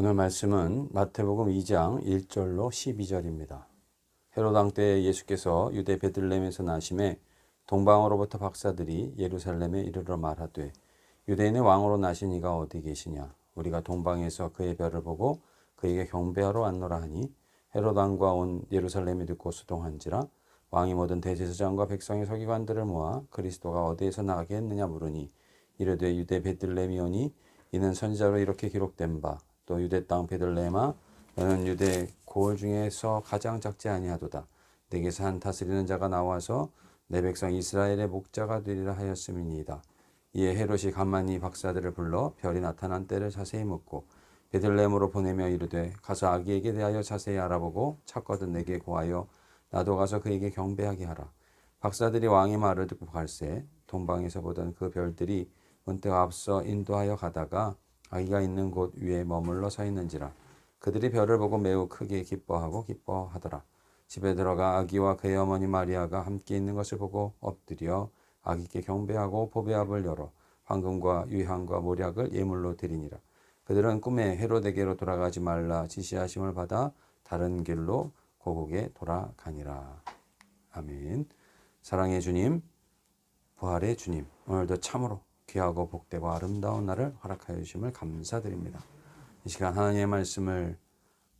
오늘 말씀은 마태복음 2장 1절로 12절입니다. 헤롯 왕 때 예수께서 유대 베들레헴에서 나심에 동방으로부터 박사들이 예루살렘에 이르러 말하되 유대인의 왕으로 나신 이가 어디 계시냐 우리가 동방에서 그의 별을 보고 그에게 경배하러 왔노라 하니 헤롯 왕과 온 예루살렘이 듣고 수동한지라 왕이 모든 대제사장과 백성의 서기관들을 모아 그리스도가 어디에서 나가게 했느냐 물으니 이르되 유대 베들레헴이오니 이는 선지자로 이렇게 기록된 바 또 유대 땅 베들레헴아 너는 유대 고을 중에서 가장 작지 아니하도다. 내게서 한 다스리는 자가 나와서 내 백성 이스라엘의 목자가 되리라 하였음이니이다. 이에 헤롯이 가만히 박사들을 불러 별이 나타난 때를 자세히 묻고 베들레헴으로 보내며 이르되 가서 아기에게 대하여 자세히 알아보고 찾거든 내게 고하여 나도 가서 그에게 경배하게 하라. 박사들이 왕의 말을 듣고 갈새 동방에서 보던 그 별들이 문득 앞서 인도하여 가다가 아기가 있는 곳 위에 머물러 서 있는지라. 그들이 별을 보고 매우 크게 기뻐하고 기뻐하더라. 집에 들어가 아기와 그의 어머니 마리아가 함께 있는 것을 보고 엎드려 아기께 경배하고 보배압을 열어 황금과 유향과 모략을 예물로 드리니라. 그들은 꿈에 헤로데게로 돌아가지 말라 지시하심을 받아 다른 길로 고국에 돌아가니라. 아멘. 사랑의 주님 부활의 주님 오늘도 참으로 귀하고 복되고 아름다운 날을 허락하여 주심을 감사드립니다. 이 시간 하나님의 말씀을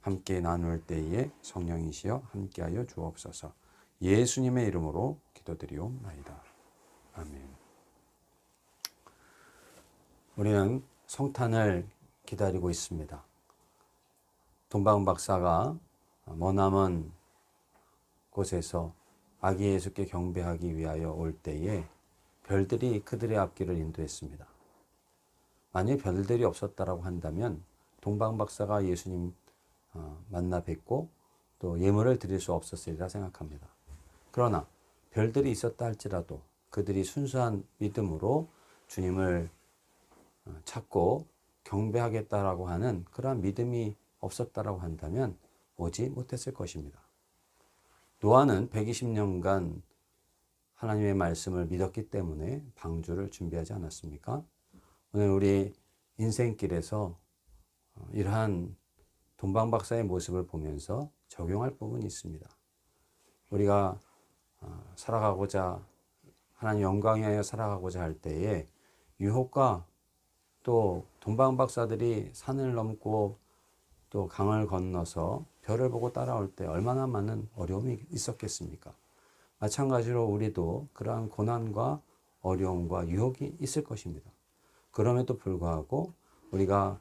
함께 나눌 때에 성령이시여 함께하여 주옵소서. 예수님의 이름으로 기도드리옵나이다. 아멘. 우리는 성탄을 기다리고 있습니다. 동방 박사가 머나먼 곳에서 아기 예수께 경배하기 위하여 올 때에 별들이 그들의 앞길을 인도했습니다. 만약 별들이 없었다라고 한다면 동방 박사가 예수님 어, 만나 뵙고 또 예물을 드릴 수 없었으리라 생각합니다. 그러나 별들이 있었다 할지라도 그들이 순수한 믿음으로 주님을 어, 찾고 경배하겠다라고 하는 그러한 믿음이 없었다라고 한다면 오지 못했을 것입니다. 노아는 120년간 하나님의 말씀을 믿었기 때문에 방주를 준비하지 않았습니까? 오늘 우리 인생길에서 어, 이러한 동방 박사의 모습을 보면서 적용할 부분이 있습니다. 우리가 어, 살아가고자 하나님 영광에 하여 살아가고자 할 때에 유혹과 또 동방 박사들이 산을 넘고 또 강을 건너서 별을 보고 따라올 때 얼마나 많은 어려움이 있었겠습니까? 마찬가지로 우리도 그러한 고난과 어려움과 유혹이 있을 것입니다. 그럼에도 불구하고 우리가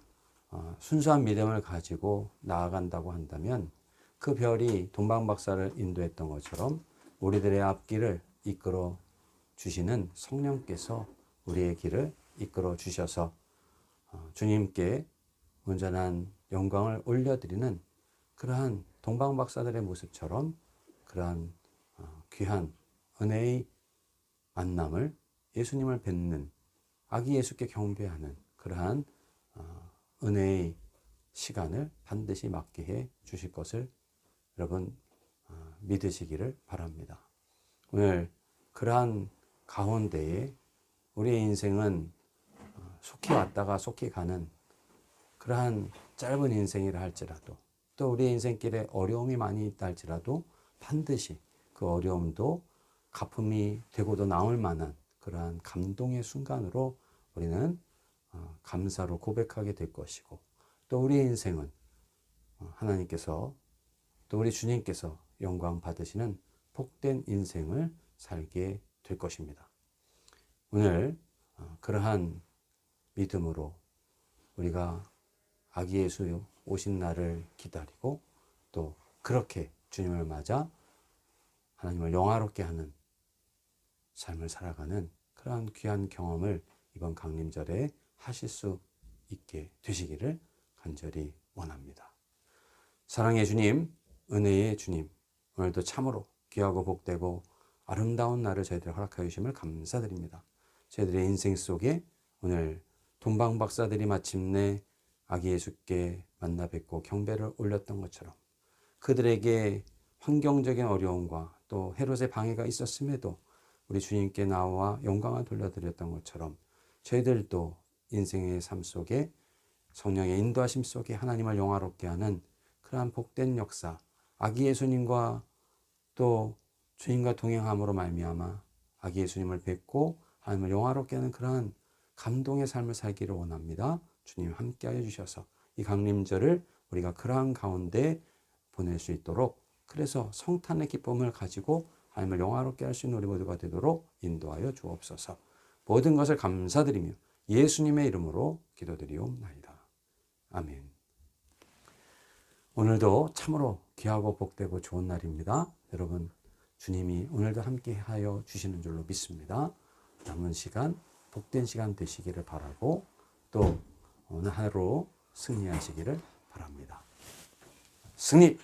어, 순수한 믿음을 가지고 나아간다고 한다면 그 별이 동방박사를 인도했던 것처럼 우리들의 앞길을 이끌어 주시는 성령께서 우리의 길을 이끌어 주셔서 어, 주님께 온전한 영광을 올려드리는 그러한 동방박사들의 모습처럼 그러한 어, 귀한 은혜의 만남을 예수님을 뵙는 아기 예수께 경배하는 그러한 어, 은혜의 시간을 반드시 맞게 해 주실 것을 여러분 어, 믿으시기를 바랍니다. 오늘 그러한 가운데에 우리의 인생은 속히 왔다가 속히 가는 그러한 짧은 인생이라 할지라도 또 우리의 인생길에 어려움이 많이 있다 할지라도 반드시 그 어려움도 가품이 되고도 나올 만한 그러한 감동의 순간으로 우리는 어, 감사로 고백하게 될 것이고 또 우리의 인생은 어, 하나님께서 또 우리 주님께서 영광 받으시는 복된 인생을 살게 될 것입니다. 오늘 어, 그러한 믿음으로 우리가 아기 예수 오신 날을 기다리고 또 그렇게 주님을 맞아 하나님을 영화롭게 하는 삶을 살아가는 그러한 귀한 경험을 이번 강림절에 하실 수 있게 되시기를 간절히 원합니다. 사랑의 주님, 은혜의 주님, 오늘도 참으로 귀하고 복되고 아름다운 날을 저희들 허락하여 주심을 감사드립니다. 저희들의 인생 속에 오늘 동방 박사들이 마침내 아기 예수께 만나 뵙고 경배를 올렸던 것처럼 그들에게 환경적인 어려움과 또 헤롯의 방해가 있었음에도 우리 주님께 나와 영광을 돌려드렸던 것처럼 저희들도 인생의 삶 속에 성령의 인도하심 속에 하나님을 영화롭게 하는 그러한 복된 역사, 아기 예수님과 또 주님과 동행함으로 말미암아 아기 예수님을 뵙고 하나님을 영화롭게 하는 그러한 감동의 삶을 살기를 원합니다. 주님 함께하여 주셔서 이 강림절을 우리가 그러한 가운데 보낼 수 있도록 그래서 성탄의 기쁨을 가지고 하나님을 영화롭게 할 수 있는 우리 모두가 되도록 인도하여 주옵소서. 모든 것을 감사드리며 예수님의 이름으로 기도드리옵나이다. 아멘. 오늘도 참으로 귀하고 복되고 좋은 날입니다. 여러분, 주님이 오늘도 함께 하여 주시는 줄로 믿습니다. 남은 시간, 복된 시간 되시기를 바라고 또 오늘 하루 승리하시기를 바랍니다. 승리!